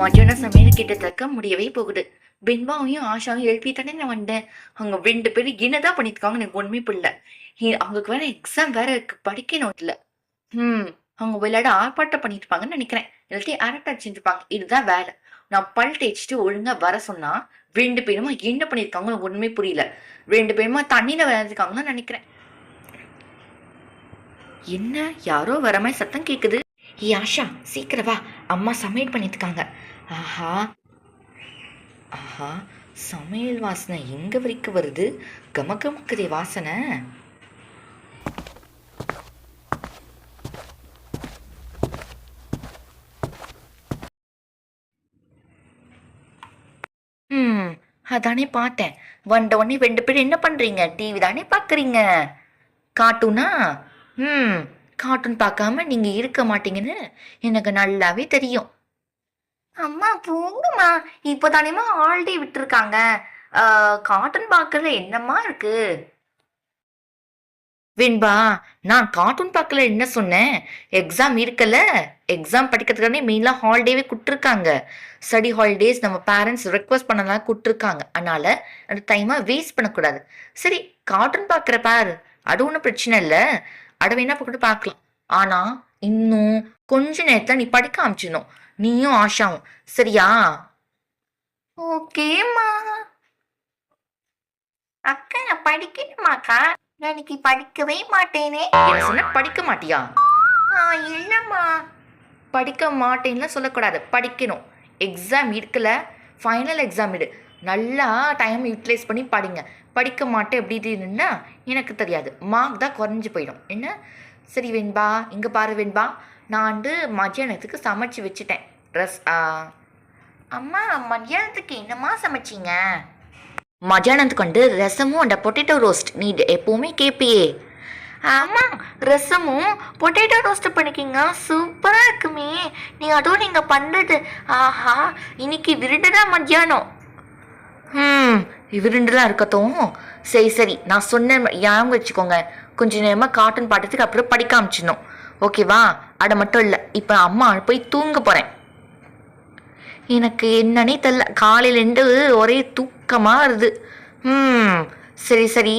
மத்தியான சமையல் கிட்டத்தக்க முடியவே போகுது. பின்பாவையும் ஆஷாவையும் தானே நான் வந்தேன். அவங்க ரெண்டு பேரும் என்னதான் பண்ணிருக்காங்க எனக்கு ஒண்ணுமே புரியல. அவங்களுக்கு வேற எக்ஸாம் வேற இருக்கு. படிக்கணும் இல்ல ம் அவங்க விளையாட ஆர்ப்பாட்டம் பண்ணிருப்பாங்கன்னு நினைக்கிறேன். இல்லாட்டி அரட்டை அடிச்சிருப்பாங்க இதுதான் வேலை. நான் பல் தேய்ச்சிட்டு ஒழுங்கா வர சொன்னா ரெண்டு பேருமா என்ன பண்ணிருக்காங்க எனக்கு ஒண்ணுமே புரியல. ரெண்டு பேருமா தண்ணியில விளையாண்டுருக்காங்கன்னு நினைக்கிறேன். என்ன? யாரோ வர மாதிரி சத்தம் கேக்குது. ஏ ஆஷா சீக்கிரம் வா. அம்மா சமையல் பண்ணிட்டுருக்காங்க ஆஹா. ஆஹா. சமையல் வாசனை எங்க வரைக்கும் வருது? கமகமக்குதே வாசனை. ம் அதானே பார்த்தேன். வந்த உடனே ரெண்டு பேரும் என்ன பண்றீங்க? டிவி தானே பார்க்குறீங்க? கார்ட்டூனா? ம் கார்ட்டூன் பார்க்காம நீங்க இருக்க மாட்டீங்கன்னு எனக்கு நல்லாவே தெரியும். அம்மா போங்கம்மா. இப்போ தானேமா ஹாலிடே விட்டுருக்காங்க காட்டன் பார்க்கறதுல என்னம்மா இருக்கு? வெண்பா நான் கார்ட்டூன் பார்க்கல என்ன சொன்னேன்? எக்ஸாம் இருக்கல. எக்ஸாம் படிக்கிறதுக்கானே மெயினாக ஹாலிடேவே கொடுத்துருக்காங்க. ஸ்டடி ஹாலிடேஸ் நம்ம பேரண்ட்ஸ் ரெக்வஸ்ட் பண்ணலாம் கொடுத்துருக்காங்க. அதனால அந்த டைமாக வேஸ்ட் பண்ணக்கூடாது. சரி கார்ட்டூன் பார்க்குற பாரு. அது ஒன்றும் பிரச்சனை இல்லை. அடவை என்ன கூட பார்க்கலாம். ஆனால் இன்னும் கொஞ்ச நேரத்தில் நீ படிக்க ஆரம்பிச்சிடணும். நீயும் ஆஷாவும். சரியா? ஓகேம்மா. அக்கா நான் படிக்கணுமாக்கா நான் இன்னைக்கு படிக்கவே மாட்டேனே. என்ன சொன்ன? படிக்க மாட்டியா? ஆ இல்லைம்மா. படிக்க மாட்டேன்னுலாம் சொல்லக்கூடாது. படிக்கணும். எக்ஸாம் இருக்குல்ல? ஃபைனல் எக்ஸாம் இடு. நல்லா டைம் யூட்டிலைஸ் பண்ணி படிங்க. படிக்க மாட்டேன் எப்படி இருந்துன்னா எனக்கு தெரியாது. மார்க் தான் குறைஞ்சி போயிடும். என்ன? சரி வெண்பா. இங்கே பாரு வெண்பா. நான் வந்து மத்தியானத்துக்கு சமைச்சு வச்சுட்டேன். ட்ரெஸ் அம்மா மத்தியானத்துக்கு என்னம்மா சமைச்சிங்க? மத்தியானத்துக்கு வந்து ரசமும் அந்த பொட்டேட்டோ ரோஸ்ட் நீ எப்போவுமே கேட்பியே ஆமாம் ரசமும் பொட்டேட்டோ ரோஸ்ட் பண்ணிக்கிங்க. சூப்பராக இருக்குமே. நீ அதுவும் நீங்கள் பண்ணுறது ஆஹா இன்னைக்கு விருண்டுதான் மத்தியானம். ம் விருண்டுலாம் இருக்கட்டும். சரி சரி நான் சொன்ன ஞாபகம் வச்சுக்கோங்க. கொஞ்ச நேரமாக கார்ட்டூன் பாட்டத்துக்கு அப்புறம் படிக்க ஆரம்பிச்சிடணும். ஓகேவா அதை மட்டும் இல்லை இப்போ அம்மா போய் தூங்க போகிறேன் எனக்கு என்னன்னே தெரில காலையிலேருந்து ஒரே தூக்கமாக வருது. ம் சரி சரி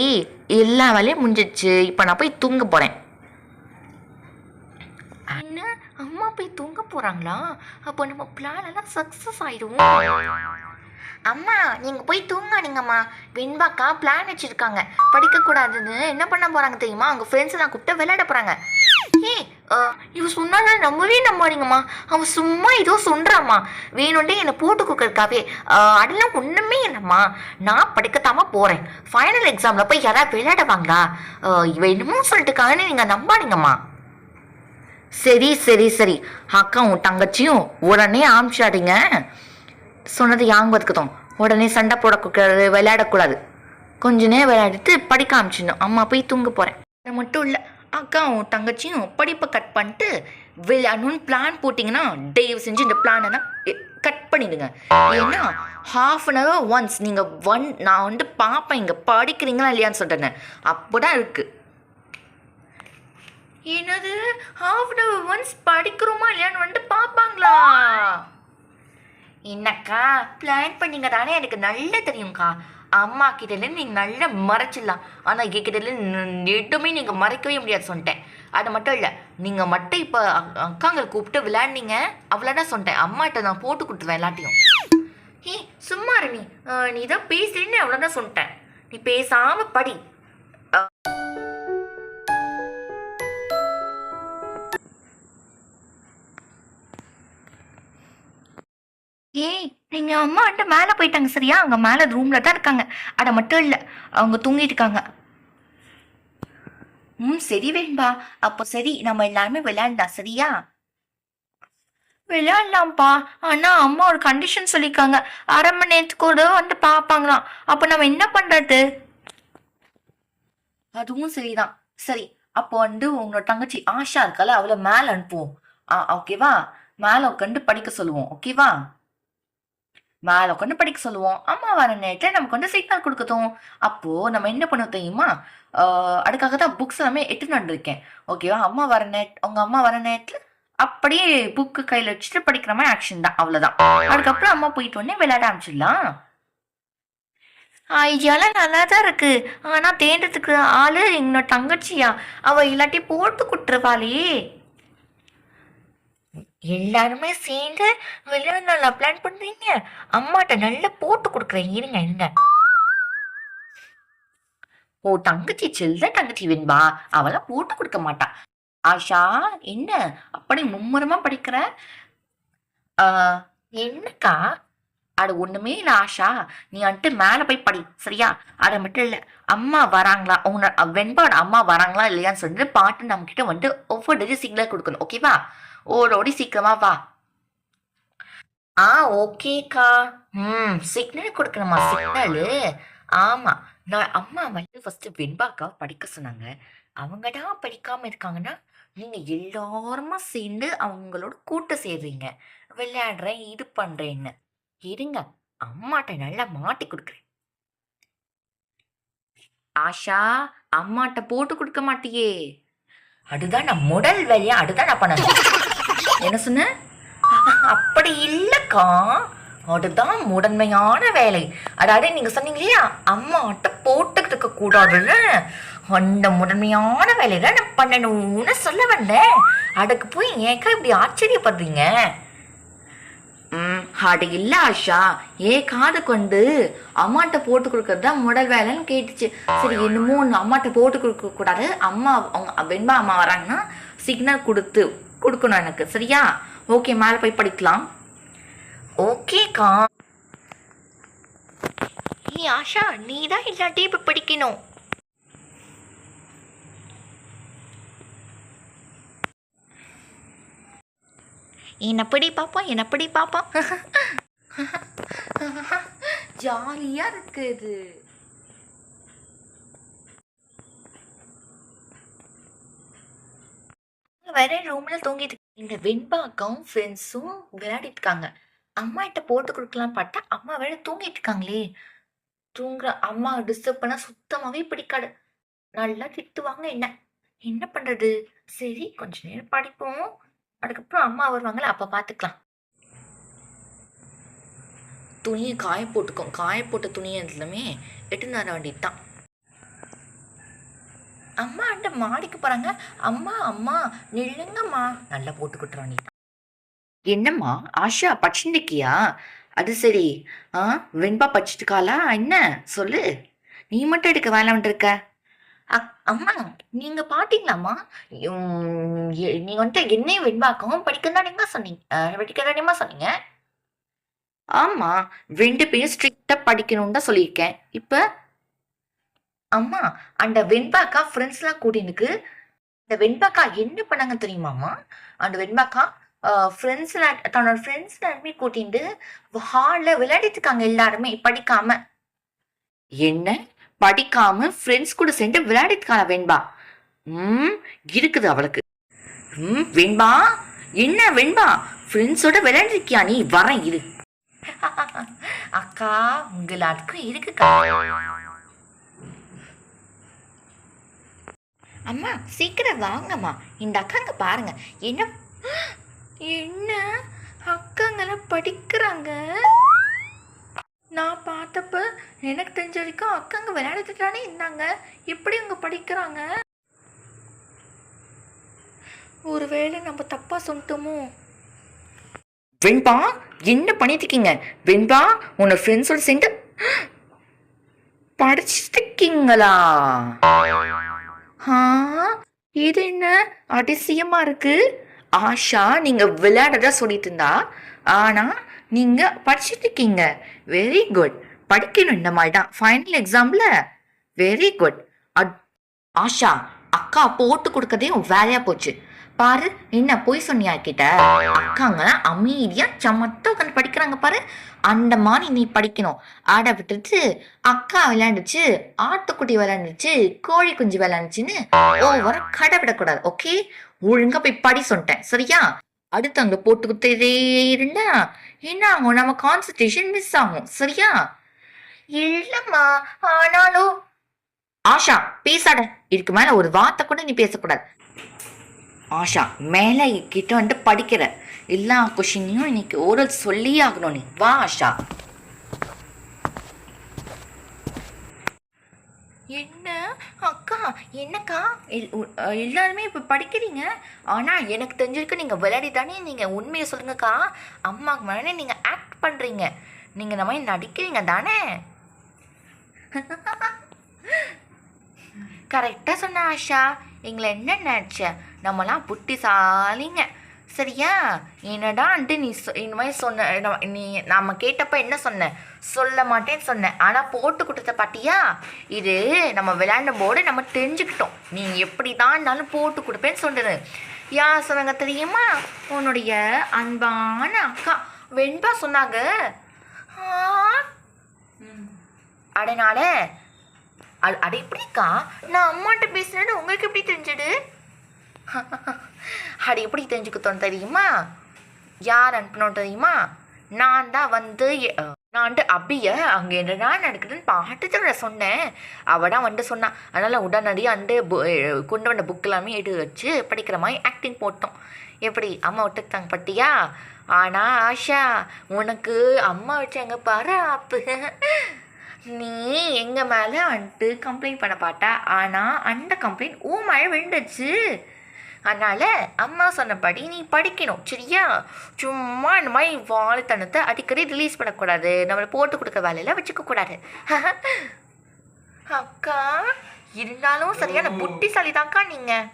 எல்லா வேலையும் முடிஞ்சிச்சு இப்போ நான் போய் தூங்க போகிறேன் என்ன அம்மா போய் தூங்க போகிறாங்களா அப்போ நம்ம பிளான் எல்லாம் சக்ஸஸ் ஆயிடும் அம்மா நீங்கள் போய் தூங்காதீங்கம்மா. வெண்பாக்கா பிளான் வச்சுருக்காங்க. படிக்கக்கூடாதுன்னு என்ன பண்ண போகிறாங்க தெரியுமா? அவங்க ஃப்ரெண்ட்ஸ் தான் கூப்பிட்டு விளையாட போகிறாங்க ஏய் இவ சொன்னாலும் நம்பவே நம்பாதீங்கம்மா. அவன் சும்மா ஏதோ சொல்கிறாம்மா வேணுண்டே என்னை போட்டு கொடுக்கறதுக்காவே அதெல்லாம் ஒன்றுமே இல்லைம்மா. நான் படிக்கத்தாமா போகிறேன் ஃபைனல் எக்ஸாமில் போய் யாராவது விளையாடுவாங்களா? அஹ், இவ என்னமோ சொல்லிட்டுக்காங்கன்னு நீங்கள் நம்பாதீங்கம்மா. சரி சரி சரி. அக்கா உன் தங்கச்சியும் உடனே ஆரம்பிச்சாதீங்க சொன்னது யாங்க இருக்கட்டும் உடனே சண்டை போடக்கூடாது விளையாடக்கூடாது. கொஞ்ச நேரம் விளையாடிட்டு படிக்க ஆரம்பிச்சிடணும். அம்மா போய் தூங்க போகிறேன் அது மட்டும் இல்லை. அக்காவும் தங்கச்சியும் படிப்பை கட் பண்ணிட்டு விளையாடணும்னு பிளான் போட்டிங்கன்னா தயவு செஞ்சு இந்த பிளானை கட் பண்ணிடுங்க. ஏன்னா ஹாஃப் அன் ஹவர் ஒன்ஸ் நீங்கள் ஒன் நான் வந்து பார்ப்பேன் இங்கே படிக்கிறீங்களா இல்லையான்னு சொல்கிறேன் அப்போ தான் இருக்குது என்னது? ஹாஃப் அன் ஹவர் ஒன்ஸ் படிக்கிறோமா இல்லையான்னு வந்துட்டு பார்ப்பாங்களா என்னக்கா? பிளான் பண்ணீங்க தானே? எனக்கு நல்லா தெரியும்க்கா. அம்மா கிட்டலேருந்து நீங்கள் நல்லா மறைச்சிடலாம். ஆனால் எங்கிட்டலேருந்து எதுவுமே நீங்கள் மறைக்கவே முடியாது சொல்லிட்டேன். அது மட்டும் இல்லை நீங்கள் மட்டும் இப்போ அக்காங்களை கூப்பிட்டு விளையாடுனீங்க. அவ்வளோதான் சொல்லிட்டேன். அம்மாட்ட நான் போட்டு கொடுத்துருவேன் எல்லாத்தையும். ஏய் சும்மா இரு நீ நீ தான் பேசுறேன்னு அவ்வளோதான் சொல்லிட்டேன். நீ பேசாமல் படி. எங்கள் நீங்க அம்மா வந்துட்டு மேலே போயிட்டாங்க சரியா? அவங்க மேலே ரூம்ல தான் இருக்காங்க. அட மட்டும் இல்லை அவங்க தூங்கிட்டு இருக்காங்க. ம் சரி வேண்பா. அப்போ சரி நம்ம எல்லாருமே விளையாடலாம் சரியா? விளையாடலாம்ப்பா. ஆனால் அம்மா ஒரு கண்டிஷன் சொல்லியிருக்காங்க அரை மணி நேரத்துக்கு ஒரு வந்து பார்ப்பாங்களாம். அப்போ நம்ம என்ன பண்ணுறது அதுவும் சரிதான். சரி அப்போ வந்து உங்களோட தங்கச்சி ஆஷா இருக்கல அவளை மேலே அனுப்புவோம். ஆ ஓகேவா? மேலே உட்காந்து படிக்க சொல்லுவோம் ஓகேவா? மேலே உட்காந்து படிக்க சொல்லுவோம். அம்மா வர நேரத்தில் நமக்கு வந்து சிக்னல் கொடுக்கட்டும். அப்போ நம்ம என்ன பண்ண தெரியுமா? அதுக்காக தான் புக்ஸ் எல்லாமே எடுத்துன்னு வந்திருக்கேன். ஓகேவா அம்மா வர நேட் உங்க அம்மா வர நேரத்தில் அப்படியே புக்கு கையில் வச்சுட்டு படிக்கிற மாதிரி ஆக்ஷன் தான். அவ்வளோதான் அதுக்கப்புறம் அம்மா போயிட்டு உடனே விளையாட ஆரம்பிச்சிடலாம். ஐடியாலாம் நல்லா தான் இருக்கு. ஆனால் தேடுறதுக்கு ஆள் என்னோட தங்கச்சியா. அவள் இல்லாட்டி போட்டு குட்டுருவாளே எல்லாருமே சேர்ந்து விளையாட நல்லா பிளான் பண்றீங்க. அம்மாட்ட நல்லா போட்டு கொடுக்குறேன். இருங்க இருங்க. ஓ தங்கச்சி செல்ல தங்கச்சி வெண்பா. அவெல்லாம் போட்டு கொடுக்க மாட்டா. ஆஷா என்ன? அப்படி மும்முரமா படிக்கிற? என்னக்கா? அது ஒண்ணுமே இல்ல ஆஷா. நீ வந்துட்டு மேல போய் படி சரியா? அத மட்டும் இல்ல. அம்மா வராங்களா? உங்க வெண்பாட அம்மா வராங்களா இல்லையான்னு சொல்லிட்டு பாட்டு நம்ம கிட்ட வந்து ஒவ்வொரு டேஜி சிக்னல் கொடுக்கணும் ஓகேவா ஓடோடி சீக்கிரமா வா. ஆ ஓகேக்கா. ம் சிக்னல் கொடுக்கணுமா? சிக்னலு? ஆமா. நான் அம்மா வந்து ஃபர்ஸ்ட் வெண்பாக்காவை படிக்க சொன்னாங்க. அவங்க தான் படிக்காம இருக்காங்கன்னா நீங்க எல்லாருமா சேர்ந்து அவங்களோட கூட்டம் சேர்றீங்க. விளையாடுறேன் இது பண்றேன்னு. இருங்க. அம்மாட்ட நல்லா மாட்டி கொடுக்குறேன். ஆஷா அம்மாட்ட போட்டு கொடுக்க மாட்டியே. அதுதான் நான் முதல் வேலையா? அதுதான் நான் பண்ண என்ன சொன்ன? அப்படி இல்லக்கா. அதுதான் முதன்மையான வேலை. அதாவது நீங்க சொன்னீங்க இல்லையா அம்மாட்ட போட்டுக்கிட்டு இருக்க கூடாதுல்ல? அந்த முதன்மையான வேலையில நான் பண்ணணும்னு சொல்ல வந்தேன். அதுக்கு போய் ஏக்கா இப்படி ஆச்சரியப்படுறீங்க? ம் அது இல்ல ஆஷா. ஏ காது கொண்டு அம்மாட்ட போட்டு கொடுக்கறது தான் முதல் வேலைன்னு கேட்டுச்சு. சரி என்னமோ ஒன்று அம்மாட்ட போட்டு கொடுக்க கூடாது. அம்மா அவங்க வெண்பா அம்மா வராங்கன்னா சிக்னல் கொடுத்து கொடுக்கணும் எனக்கு. சரியா? ஓகே மேலே போய் படிக்கலாம். ஓகேக்கா நீ ஆஷா நீ தான் இல்லாட்டி இப்போ படிக்கணும். என்னப்படி பாப்பா என்னப்படி பாப்பா ஜாலியா இருக்குது வேற ரூம்ல தூங்கிட்டு இந்த வெண்பாக்கம் ஃப்ரெண்ட்ஸும் விளையாடிட்டு இருக்காங்க. அம்மா கிட்ட போட்டு கொடுக்கலாம் பார்த்தா அம்மா வேற தூங்கிட்டு இருக்காங்களே. தூங்குற அம்மா டிஸ்டர்ப் பண்ணா சுத்தமாவே பிடிக்காது. நல்லா திட்டுவாங்க என்ன. என்ன பண்றது? சரி கொஞ்ச நேரம் படிப்போம். அதுக்கப்புறம் அம்மா வருவாங்களே அப்ப பாத்துக்கலாம். துணியை காய போட்டுக்கோ. காய போட்ட துணியை எல்லாமே எட்டுன்னு வர வேண்டியது தான் அம்மா அந்த மாடிக்கு போறாங்க. அம்மா அம்மா நில்லுங்கம்மா. நல்லா போட்டு கொடுத்துற வேண்டியது என்னம்மா? ஆஷா படிச்சுருக்கியா அது சரி. ஆ வெண்பா படிச்சுட்டுக்காளா என்ன? சொல்லு. நீ மட்டும் எடுக்க வேலை இருக்க அம்மா நீங்க எ- நீங்க வந்துட்டு என்னையும் வெண்பாக்கவும் படிக்க தானேமா சொன்னீங்க. படிக்க தானேமா சொன்னீங்க. ஆமா. ரெண்டு பேரும் ஸ்ட்ரிக்டா படிக்கணும்னு தான் சொல்லியிருக்கேன். இப்ப அம்மா அந்த வெண்பாக்கா ஃப்ரெண்ட்ஸ்லாம் கூட்டினுக்கு இந்த வெண்பாக்கா என்ன பண்ணாங்க தெரியுமாம்மா அந்த வெண்பாக்கா ஃப்ரெண்ட்ஸ் தன்னோட ஃப்ரெண்ட்ஸ் எல்லாருமே கூட்டிட்டு ஹாலில் விளையாடிட்டு இருக்காங்க எல்லாருமே படிக்காம. என்ன? படிக்காம ஃப்ரெண்ட்ஸ் கூட சேர்ந்து விளையாடிட்டு வெண்பா? ம் இருக்குது அவளுக்கு. ம் வெண்பா? என்ன வெண்பா? ஃப்ரெண்ட்ஸோட விளையாடிருக்கியா நீ? வரேன் இரு. அக்கா உங்களுக்கும் இருக்குக்கா. அம்மா சீக்கிரம் வாங்கம்மா. இந்த அக்காங்க பாருங்க. என்ன? என்ன? அக்காங்கெல்லாம் படிக்கிறாங்க. நான் பார்த்தப்ப எனக்கு தெரிஞ்ச வரைக்கும் அக்காங்க விளையாடிட்டு தானே இருந்தாங்க. எப்படி அவங்க படிக்கிறாங்க? ஒருவேளை நம்ம தப்பா சொல்லிட்டோமோ? வெண்பா என்ன பண்ணிட்டு இருக்கீங்க வெண்பா உன்னோட ஃப்ரெண்ட்ஸோட சேர்ந்து படிச்சுட்டு இருக்கீங்களா ஆ இது என்ன அதிசயமா இருக்கு? ஆஷா நீங்க விளையாடதா சொல்லிட்டு இருந்தா ஆனா நீங்க படிச்சுட்டு இருக்கீங்க வெரி குட் படிக்கணும் இந்த மாதிரி தான். ஃபைனல் எக்ஸாம்ல வெரி குட் ஆஷா அக்கா போட்டு கொடுக்கறதே வேலையா போச்சு. பாரு என்ன போய் சொன்னியா கிட்ட அக்காங்க அமைதியா சமத்தா உட்காந்து படிக்கிறாங்க பாரு. அந்த மாதிரி நீ படிக்கணும். ஆட விட்டுட்டு அக்கா விளையாண்டுச்சு ஆட்டுக்குட்டி விளையாண்டுச்சு கோழி குஞ்சு விளையாண்டுச்சுன்னு ஓவரா கடை விடக்கூடாது ஓகே ஒழுங்கா போய் படி சொல்லிட்டேன் சரியா? அடுத்து அங்க போட்டு கொடுத்ததே இருந்தா என்ன ஆகும்? நம்ம கான்சன்ட்ரேஷன் மிஸ் ஆகும் சரியா? இல்லம்மா ஆனாலும் ஆஷா பேசாட இதுக்கு மேல ஒரு வார்த்தை கூட நீ பேசக்கூடாது. ஆஷா மேலே கிட்ட வந்துட்டு படிக்கிற எல்லா கொஷினையும் இன்னைக்கு ஓரல் சொல்லியே ஆகணும் நீ. வா ஆஷா. என்ன? அக்கா என்னக்கா? எல்- எல்லாருமே இப்போ படிக்கிறீங்க? ஆனால் எனக்கு தெரிஞ்சிருக்கு நீங்கள் விளையாடி தானே நீங்கள் உண்மையை சொல்லுங்கக்கா. அம்மாவுக்கு மேலே நீங்கள் ஆக்ட் பண்ணுறீங்க நீங்கள் இந்த மாதிரி நடிக்கிறீங்க தானே? கரெக்டாக சொன்ன ஆஷா. எங்களை என்ன நினச்ச? நம்மலாம் புத்திசாலிங்க. சரியா? என்னடான்ட்டு நீ சொ இந்த மாதிரி சொன்ன நம்ம- நீ நம்ம கேட்டப்ப என்ன சொன்ன? சொல்ல மாட்டேன்னு சொன்னேன் ஆனால் போட்டு கொடுத்த பாட்டியா இது நம்ம விளையாண்ட போது நம்ம தெரிஞ்சுக்கிட்டோம். நீ எப்படி தான் இருந்தாலும் போட்டு கொடுப்பேன்னு சொன்னது யார் சொன்னாங்க தெரியுமா? உன்னுடைய அன்பான அக்கா. வெண்பா சொன்னாங்க. ஆ அதனால அ- அட எப்படிக்கா நான் அம்மாட்ட பேசுனேன்னு உங்களுக்கு எப்படி தெரிஞ்சது? அது எப்படி தெரிஞ்சுக்கிட்டோம் தெரியுமா? யார் அனுப்பணும் தெரியுமா? நான் தான் வந்து நான் அபிய அங்கே என்னடா நடக்குதுன்னு பாட்டு நான் சொன்னேன். அவள் தான் வந்து சொன்னான் அதனால் உடனடியாக அண்டு கொண்டு வந்த புக் எல்லாமே எடுத்து வச்சு படிக்கிற மாதிரி ஆக்டிங் போட்டோம். எப்படி? அம்மா விட்டுத்தாங்க பட்டியா ஆனால் ஆஷா உனக்கு அம்மா வச்சாங்க பாரு நீ எங்கள் மேலே வந்துட்டு கம்ப்ளைண்ட் பண்ண பாட்டா? ஆனால் அந்த கம்ப்ளைண்ட் ஊ மழை விழுந்துச்சு அதனால் அம்மா சொன்னபடி நீ படிக்கணும் சரியா? சும்மா இந்த மாதிரி வாழைத்தனத்தை அடிக்கடி ரிலீஸ் பண்ணக்கூடாது. நம்மளை போட்டு கொடுக்க வேலையில் வச்சுக்க கூடாது. அக்கா இருந்தாலும் சரியான புத்திசாலி தான்க்கா நீங்கள்